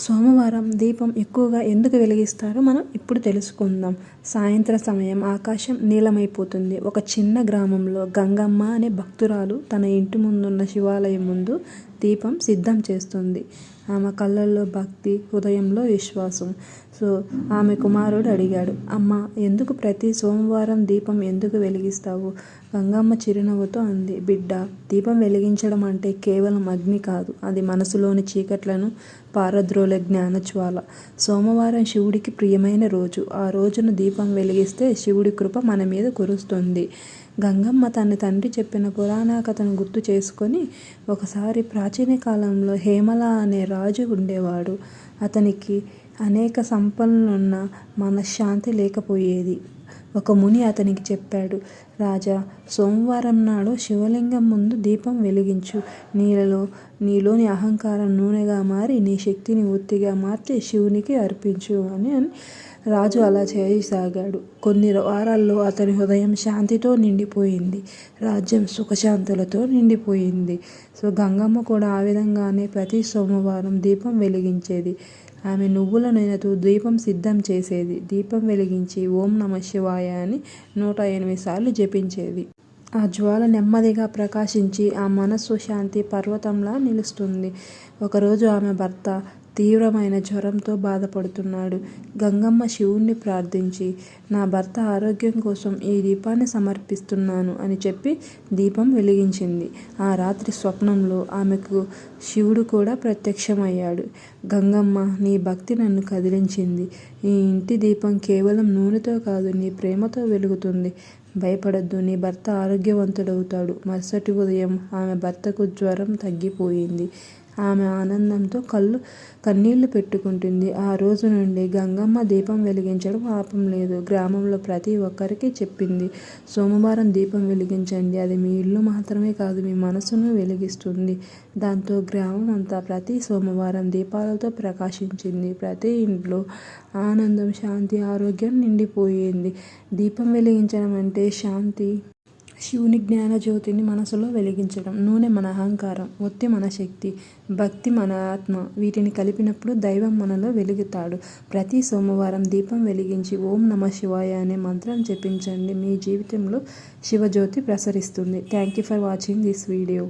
సోమవారం దీపం ఎక్కువగా ఎందుకు వెలిగిస్తారో మనం ఇప్పుడు తెలుసుకుందాం. సాయంత్ర సమయం ఆకాశం నీలమైపోతుంది. ఒక చిన్న గ్రామంలో గంగమ్మ అనే భక్తురాలు తన ఇంటి ముందున్న శివాలయం ముందు దీపం సిద్ధం చేస్తుంది. ఆమె కళ్ళల్లో భక్తి హృదయంలో విశ్వాసం. సో ఆమె కుమారుడు అడిగాడు అమ్మ ఎందుకు ప్రతి సోమవారం దీపం ఎందుకు వెలిగిస్తావు? గంగమ్మ చిరునవ్వుతో అంది బిడ్డ దీపం వెలిగించడం అంటే కేవలం అగ్ని కాదు అది మనసులోని చీకట్లను పారద్రోల జ్ఞానజ్వాల. సోమవారం శివుడికి ప్రియమైన రోజు ఆ రోజున దీపం వెలిగిస్తే శివుడి కృప మన మీద కురుస్తుంది. గంగమ్మ తన తండ్రి చెప్పిన పురాణ కథను గుర్తు చేసుకొని ఒకసారి ప్రాచీన కాలంలో హేమల అనే రాజు ఉండేవాడు. అతనికి అనేక సంపన్నులున్న మనశ్శాంతి లేకపోయేది. ఒక ముని అతనికి చెప్పాడు రాజా సోమవారం నాడు శివలింగం ముందు దీపం వెలిగించు. నీలలో నీలోని అహంకారం నూనెగా మారి నీ శక్తిని ఒత్తిగా మార్చి శివునికి అర్పించు అని అని రాజు అలా చేయసాగాడు. కొన్ని వారాల్లో అతని హృదయం శాంతితో నిండిపోయింది. రాజ్యం సుఖశాంతులతో నిండిపోయింది. సో గంగమ్మ కూడా ఆ విధంగానే ప్రతి సోమవారం దీపం వెలిగించేది. ఆమె నువ్వుల నూనెతో దీపం సిద్ధం చేసేది. దీపం వెలిగించి ఓం నమ శివాయ అని నూట ఎనిమిది సార్లు జపించేది. ఆ జ్వాల నెమ్మదిగా ప్రకాశించి ఆ మనస్సు శాంతి పర్వతంలా నిలుస్తుంది. ఒకరోజు ఆమె భర్త తీవ్రమైన జ్వరంతో బాధపడుతున్నాడు. గంగమ్మ శివుణ్ణి ప్రార్థించి నా భర్త ఆరోగ్యం కోసం ఈ దీపాన్ని సమర్పిస్తున్నాను అని చెప్పి దీపం వెలిగించింది. ఆ రాత్రి స్వప్నంలో ఆమెకు శివుడు కూడా ప్రత్యక్షమయ్యాడు. గంగమ్మ నీ భక్తి నన్ను కదిలించింది. ఈ ఇంటి దీపం కేవలం నూనెతో కాదు నీ ప్రేమతో వెలుగుతుంది. భయపడద్దు నీ భర్త ఆరోగ్యవంతుడవుతాడు. మరుసటి ఉదయం ఆమె భర్తకు జ్వరం తగ్గిపోయింది. ఆమె ఆనందంతో కళ్ళు కన్నీళ్ళు పెట్టుకుంటుంది. ఆ రోజు నుండి గంగమ్మ దీపం వెలిగించడం ఆపం లేదు. గ్రామంలో ప్రతి ఒక్కరికి చెప్పింది సోమవారం దీపం వెలిగించండి. అది మీ ఇల్లు మాత్రమే కాదు మీ మనసును వెలిగిస్తుంది. దాంతో గ్రామం అంతా ప్రతి సోమవారం దీపాలతో ప్రకాశించింది. ప్రతి ఇంట్లో ఆనందం శాంతి ఆరోగ్యం నిండిపోయింది. దీపం వెలిగించడం అంటే అంటే శాంతి. శివుని జ్ఞాన జ్యోతిని మనసులో వెలిగించడం. నూనె మన అహంకారం ఒత్తి మన శక్తి భక్తి మన ఆత్మ. వీటిని కలిపినప్పుడు దైవం మనలో వెలుగుతాడు. ప్రతి సోమవారం దీపం వెలిగించి ఓం నమ శివాయ అనే మంత్రం జపించండి. మీ జీవితంలో శివజ్యోతి ప్రసరిస్తుంది. Thank you for watching this video